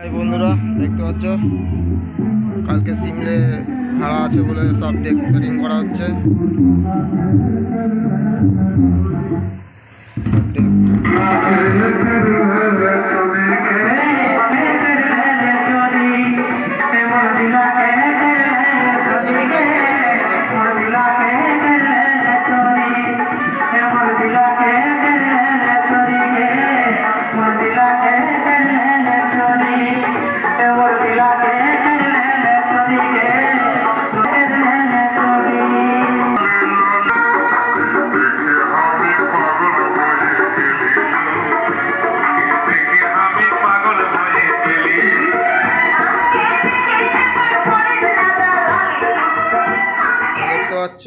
এই বন্ধুরা দেখতে পাচ্ছ? কালকে সিমলে ভাড়া আছে বলে সব ডেক সেটিং করা হচ্ছে। পাচ্ছ?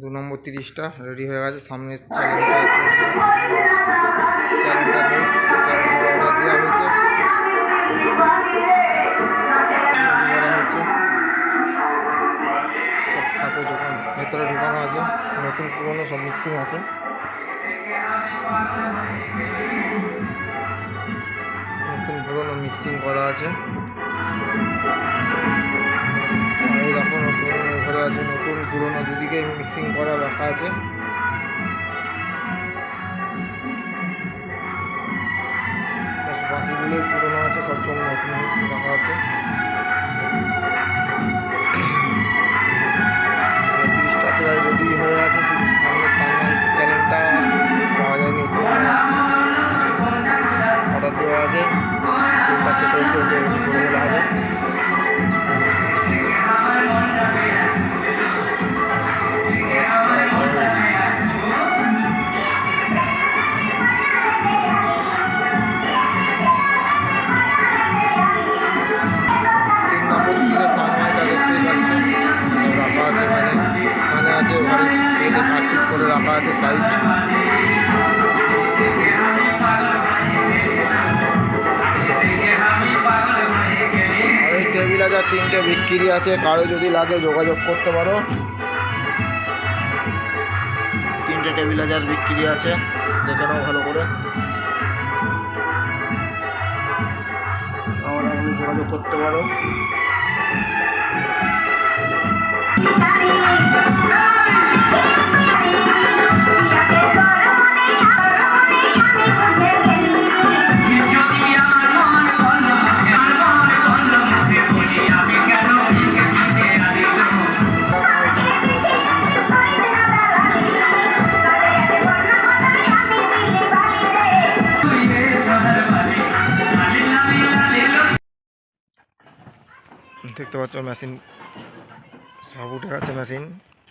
দু নম্বর তিরিশটা রেডি হয়ে গেছে। সামনে চ্যালেঞ্জটা আছে। চ্যালেঞ্জটা নেই অর্ডার দেওয়া হয়েছে। সব খাপে ঢোকানো, ভেতরে ঢোকানো আছে। নতুন, পুরনো সব মিক্সিং আছে। নতুন, পুরনো মিক্সিং করা আছে। মিক্সিং করা রাখা আছে। বাসিগুলোই পুরনো আছে সব নতুন রাখা আছে। আছে সাইড। আর এই টেবিল আছে তিনটে বিক্রি আছে কারও যদি লাগে যোগাযোগ করতে পারো। তিনটে টেবিল হাজার বিক্রি আছে দেখে নাও ভালো করে। কারও লাগলে যোগাযোগ করতে পারো। দেখতে পাচ্ছ মেশিন সব উঠে গেছে মেশিন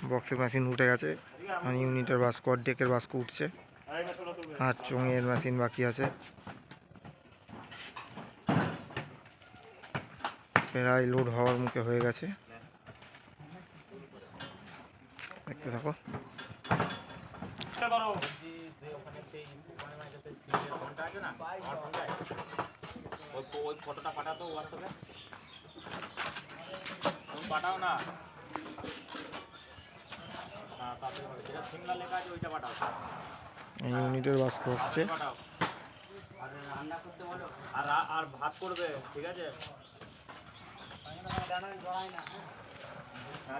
বক্সের মেশিন উঠে গেছে। ইউনিটের বাস্ক ডেকের বাস্ক উঠছে। আর চোঙের মেশিন বাকি আছে। প্রায় লোড হওয়ার মুখে হয়ে গেছে। দেখতে থাকো। ওই ফটোটা পাঠাতো হোয়াটসঅ্যাপে পাঠাও না। হ্যাঁ এই ইউনিটের বাস্ক হচ্ছে পাঠাও। আর রান্না করতে বলো। আর ভাত করবে ঠিক আছে?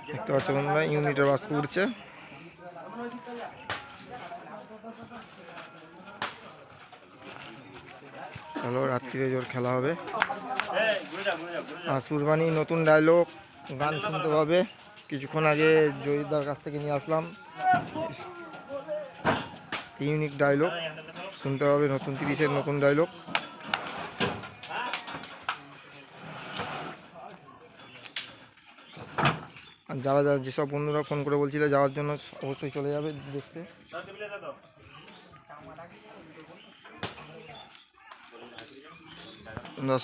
দেখতে পাচ্ছ তোমরা ইউনিটের বাস্ক উঠছে চলো রাত্রিরে জোর খেলা হবে। সুরবানি নতুন ডায়লগ গান শুনতে পাবে কিছুক্ষণ আগে জয়িদার কাছ থেকে নিয়ে আসলাম। ইউনিক ডায়লগ শুনতে পাবে নতুন তিরিশের নতুন ডায়লগ আর যারা যারা যেসব বন্ধুরা ফোন করে বলছিল যাওয়ার জন্য, অবশ্যই চলে যাবে দেখতে।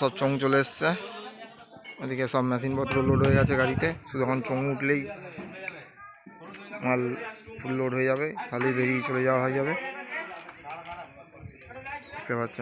সব চং চলে এসছে। ওদিকে সব মেশিনপত্র লোড হয়ে গেছে গাড়িতে। শুধু এখন চং উঠলেই মাল ফুল লোড হয়ে যাবে। তাহলেই বেরিয়ে চলে যাওয়া হয়ে যাবে। দেখতে পাচ্ছ?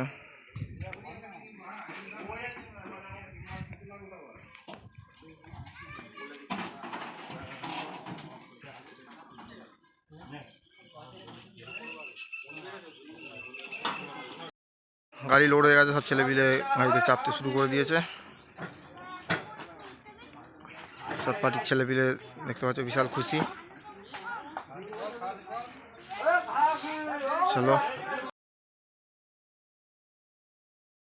গাড়ি লোড হয়ে গেছে, সব ছেলেপিলে গাড়িতে চাপতে শুরু করে দিয়েছে। সব পার্টির ছেলেপিলে দেখতে পাচ্ছ, বিশাল খুশি। চলো